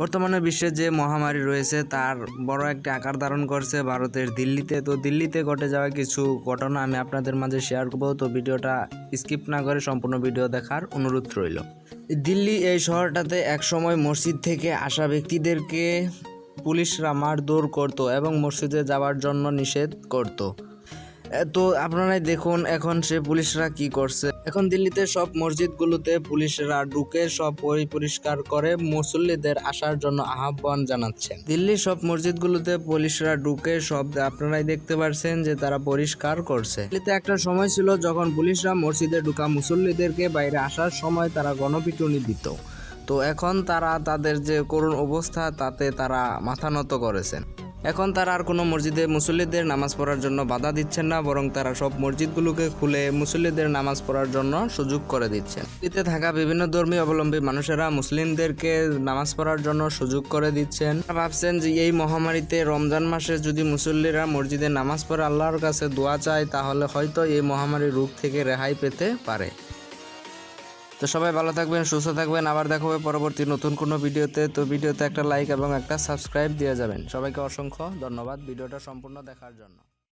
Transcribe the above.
বর্তমানে বিশ্বে যে মহামারী রয়েছে, তার বড় একটি আকার ধারণ করছে ভারতের দিল্লিতে। তো দিল্লিতে ঘটে যাওয়া কিছু ঘটনা আমি আপনাদের মাঝে শেয়ার করব। তো ভিডিওটা স্কিপ না করে সম্পূর্ণ ভিডিও দেখার অনুরোধ রইল। দিল্লি এই শহরটাতে একসময় মসজিদ থেকে আসা ব্যক্তিদেরকে পুলিশরা মারধর করতো এবং মসজিদে যাওয়ার জন্য নিষেধ করতো। তো আপনারাই দেখুন এখন সে পুলিশরা কি করছে। এখন দিল্লিতে সব মসজিদগুলোতে পুলিশরা ঢুকে সব পরি পরিষ্কার করে মুসল্লিদের আসার জন্য আহ্বান জানাচ্ছেন। দিল্লির সব মসজিদগুলোতে পুলিশরা ঢুকে সব আপনারাই দেখতে পারছেন যে তারা পরিষ্কার করছে। দিল্লিতে একটা সময় ছিল যখন পুলিশরা মসজিদে ঢুকা মুসল্লিদেরকে বাইরে আসার সময় তারা গণপিটুনি দিত। তো এখন তারা তাদের যে করুণ অবস্থা তাতে তারা মাথা নত করেছেন। এখন তারা আর কোনো মসজিদে মুসল্লিদের নামাজ পড়ার জন্য বাধা দিচ্ছেন না, বরং তারা সব মসজিদগুলোকে খুলে মুসল্লিদের নামাজ পড়ার জন্য সুযোগ করে দিচ্ছেন। দিল্লিতে থাকা বিভিন্ন ধর্মীয় অবলম্বী মানুষেরা মুসলিমদেরকে নামাজ পড়ার জন্য সুযোগ করে দিচ্ছেন। ভাবছেন যে এই মহামারীতে রমজান মাসে যদি মুসল্লিরা মসজিদে নামাজ পড়ে আল্লাহর কাছে দোয়া চায়, তাহলে হয়তো এই মহামারীর রোগ থেকে রেহাই পেতে পারে। তো সবাই ভালো থাকবেন, সুস্থ থাকবেন। আবার দেখা হবে পরবর্তী নতুন কোনো ভিডিওতে। তো ভিডিওতে একটা লাইক এবং একটা সাবস্ক্রাইব দিয়ে যাবেন। সবাইকে অসংখ্য ধন্যবাদ ভিডিওটা সম্পূর্ণ দেখার জন্য।